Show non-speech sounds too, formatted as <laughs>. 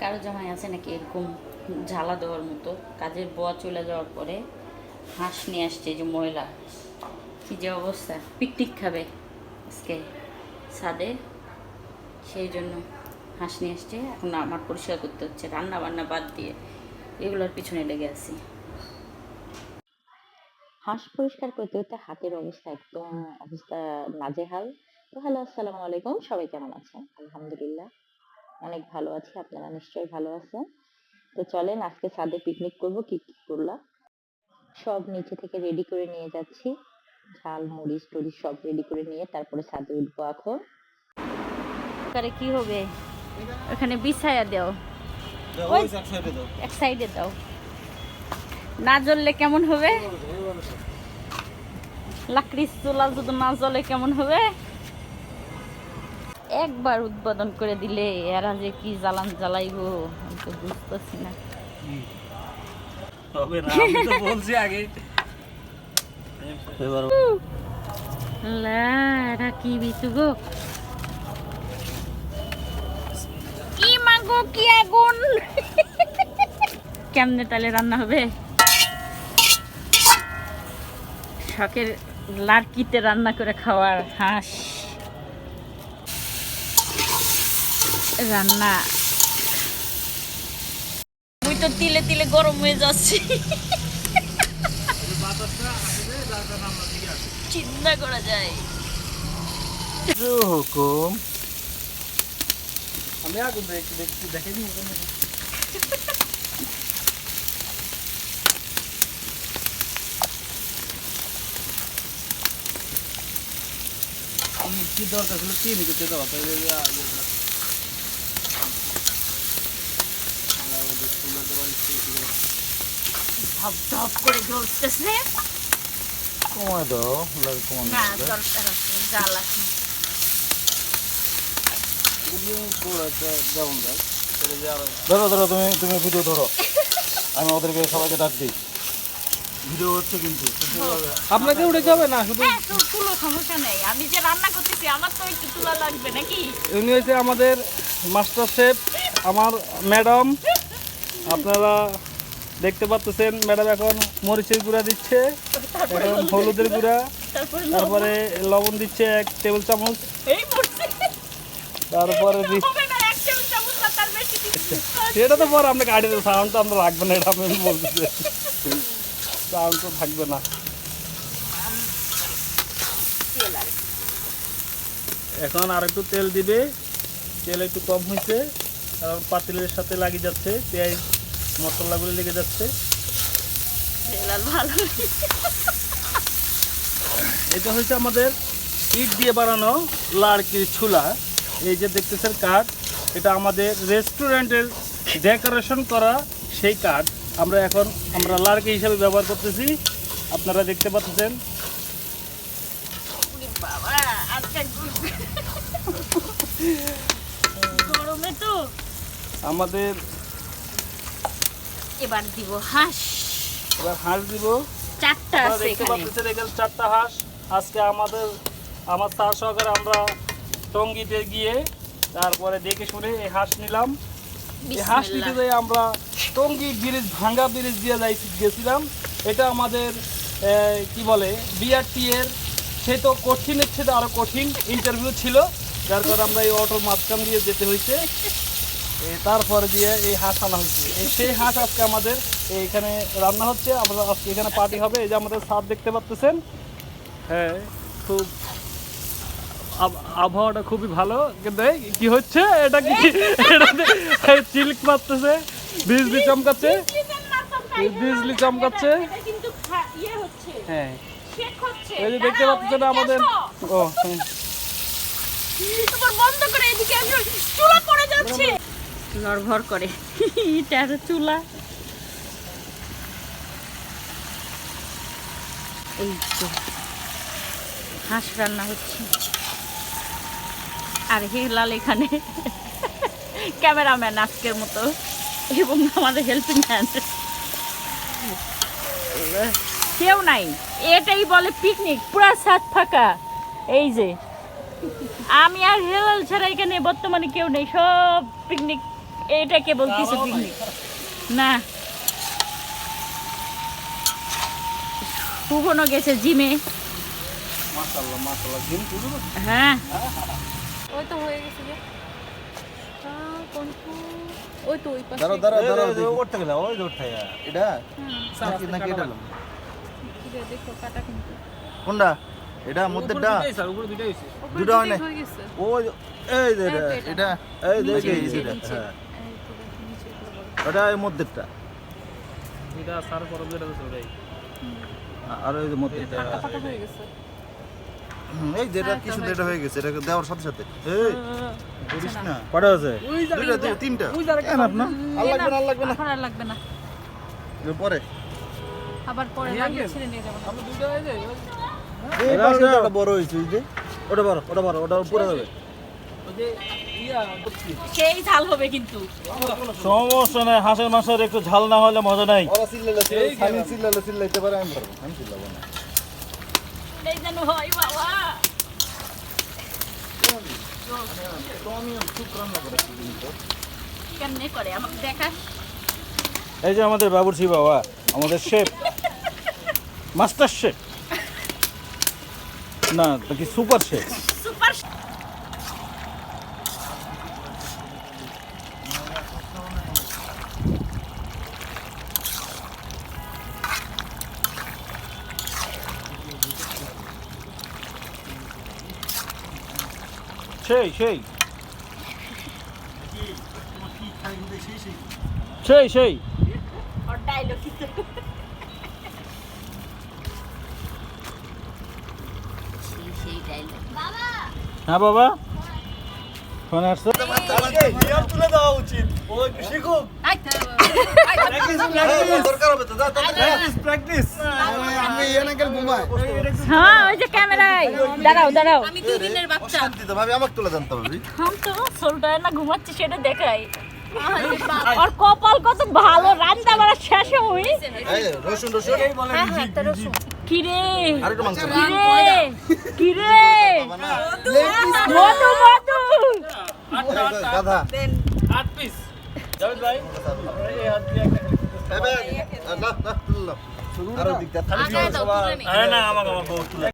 কারও জামাই আছে নাকি এরকম ঝালা দেওয়ার মতো? কাজের বোয়া চলে যাওয়ার পরে হাঁস নিয়ে আসছে যে ময়লা। কি যে অবস্থা? পিকনিক খাবে আজকে ছাদে। সেই জন্য হাঁস নিয়ে আসছে। এখন আমার পরিষ্কার করতে হচ্ছে। রান্না বান্না বাদ দিয়ে এগুলোর পিছনে লেগে আছি। হাঁস পরিষ্কার করতে করতে হাতের অবস্থা একদম অবস্থা নাজেহাল। তো হ্যালো, আসসালামু আলাইকুম। সবাই কেমন আছেন? আলহামদুলিল্লাহ। অনেক ভালো আছি আপনারা নিশ্চয়ই ভালো আছেন। তো চলেন আজকে ছাদে পিকনিক করব কি কি করলাম? সব নিচে থেকে রেডি করে নিয়ে যাচ্ছি। ঝাল মরিচ টরিচ সব রেডি করে নিয়ে তারপরে ছাদে উঠবো এখন। করে কি হবে? ওখানে বিছায়া দাও। ওই এক সাইডে দাও। না জ্বললে কেমন হবে? লাকড়ির চুলা যদি না জ্বলে কেমন হবে? একবার উদ্বোধন করে দিলে এরা যে কি জ্বালান জ্বালাইবো আমি তো বুঝতেছি না। না বলছি আগে। এরা কি বিচু গো? কি মাগো কি আগুন? কেমনে তাহলে রান্না হবে? শখের লার্কিতে রান্না করে খাওয়ার হাঁস। রান্না। মুই তো তিলে তিলে গরম হয়ে যাচ্ছি। চিন্তা করা যায়। হুকুম আমি আগুন দেখি দেখি দেখে দিই কি দরকার ছিল? কি নিতে যেতে ধপ ধপ করে জ্বলতেছে কমায় দাও লাগে কমানো না দরকার আছে জাল আছে ধরো ধরো তুমি তুমি ভিডিও ধরো আমি ওদেরকে সবাইকে ডাক দিই ভিডিও হচ্ছে কিন্তু আপনাকে উঠে যাবে না শুধু হ্যাঁ তুলো সমস্যা নেই। আমি যে রান্না করতেছি আমার তো একটু তুলা লাগবে নাকি? উনি হচ্ছে আমাদের মাস্টার শেফ আমার ম্যাডাম আপনারা দেখতে পাচ্ছেন ম্যাডাম এখন মরিচের গুঁড়া দিচ্ছে এখন হলুদের গুঁড়া তারপরে লবণ দিচ্ছে এক টেবিল চামচ। তারপরে সেটা তো পরে আপনাকে আইডিয়া সাউন্ড তো আমরা রাখব না এটা আমি বলতেছি। সাউন্ড তো থাকবে না। এখন আর একটু তেল দিবে তেল একটু কম হয়েছে কারণ পাতিলের সাথে লাগিয়ে যাচ্ছে পেঁয়াজ মশলাগুলো লেগে যাচ্ছে। ভালো এটা হচ্ছে আমাদের ইট দিয়ে বানানো লাড়কির ছুলা। এই যে দেখতেছেন কাঠ এটা আমাদের রেস্টুরেন্টের ডেকোরেশন করা সেই কাঠ। আমরা এখন আমরা লাড়কি হিসেবে ব্যবহার করতেছি। আপনারা দেখতে পাচ্ছেন। আমাদের এবার দিব হাঁস। এবার হাঁস দিব। চারটা আছে দেখতে পাচ্ছেন এখানে চারটা হাঁস। আজকে আমাদের আমার তার সহকারে আমরা টঙ্গিতে গিয়ে তারপরে দেখে শুনে এই হাঁস নিলাম। এই হাঁস নিতে যাই আমরা টঙ্গি ব্রিজ ভাঙ্গা ব্রিজ দিয়ে যাই গেছিলাম। এটা আমাদের কি বলে বিআরটি এর সে তো কঠিনের চেয়ে আরও কঠিন ইন্টারভিউ ছিল। যার কারণে আমরা এই অটোর মাঝখান দিয়ে যেতে হয়েছে। তারপরে দিয়ে এই হাঁস আনা হচ্ছে। এই সেই হাঁস আজকে আমাদের এইখানে রান্না হচ্ছে। আমরা আজকে এখানে পার্টি হবে। এই যে আমাদের ছাদ দেখতে পাচ্ছেন হ্যাঁ খুব আব- আবহাওয়াটা খুবই ভালো। কিন্তু এই কি হচ্ছে? এটা কি? এটা চিল্ক মারতেছে বিজলি চমকাচ্ছে। বিজলি চমকাচ্ছে। ইয়ে হ্যাঁ। এই যে দেখতে আমাদের ও হ্যাঁ। বন্ধ করে এদিকে চুলা পড়ে যাচ্ছে। নড়ভর করে। ইটার চুলা। এই তো, হাঁস রান্না হচ্ছে। আর হেলাল এখানে ক্যামেরাম্যান আজকের মতো, এবং আমাদের হেল্পিং হ্যান্ড কেউ নাই, এটাই বলে পিকনিক পুরা সাত ফাঁকা। এই যে, আমি আর হেলাল ছাড়া এখানে বর্তমানে কেউ নেই, সব পিকনিক এটাকে বলতেছে পিকনিক না। শুভনও গেছে জিমে। মাশাআল্লাহ মাশাআল্লাহ জিম শুরু হ্যাঁ। ওই তো হয়ে গেছে যে ওই তো ওই পাশে। দাঁড়াও দাঁড়াও দাঁড়াও করতে গেলে ওই দৌড়টা এটা? এটা লম? দেখো কাটা কিন্তু। কোনটা? এটা মধ্যেটা দুটো হয় না? ওই এই এটা এই এটা এই এই। হ্যাঁ এই তো দেখো, নিচে এগুলো বড়। ওটা এই মধ্যেটা দুইটা স্যার পরব যেটা হইছে ওটাই। আর ওই হয়ে গেছে। এই যেটা কিছু তো যেটা হয়ে গেছে এটা দেওয়ার সাথে সাথে। এই করিস না। আচ্ছা। কটা আছে? দুইটা দুই- তিনটা। কেন আপনার আর লাগবে না। লাগবে না। আর লাগবে না। পরে। আবার পরে নিয়ে ছেড়ে নিয়ে যাব। আমরা দুইটা হয়ে যাই। এই পাশে বড় হয়েছে এই যে। ওটা বড় ওটা বড় ওটা উপরে যাবে ওই যে সেই ঝাল হবে কিন্তু। সমস্যা নাই হাঁসের মাংসের একটু ঝাল না হলে মজা নাই। চিল্লাইতে পারে আমি পারব আমি চিল্লাবো না। এই যেন হয় বাবা। কেমনে করে আমাকে দেখাস। এই যে আমাদের বাবুর্চি বাবা আমাদের শেফ। <laughs> Master chef. না কি সুপার শেফ? সেই সেই। সেই সেই। হ্যাঁ বাবা। ফোন আসছে। দরকার হবে তো যা হ্যাঁ ওই যে ক্যামেরায়। দাঁড়াও দাঁড়াও। আমি দুই দিনের বাচ্চা? ভাবি আমাকে তুলে জানতে হবে হাম তো সোলটায় না ঘুমাচ্ছি সেটা দেখাই। আর কপাল কত ভালো রান্না বাড়া শেষ হই রসুন রসুন কিরে? একটু কিরে কিরে মধু গাধা। আট পিস জাভেদ ভাই এই হাত দিয়ে একটা না না আরও দিকটা আগে দাও তুলে নে আরে না আমাকে আমার বউ তুলে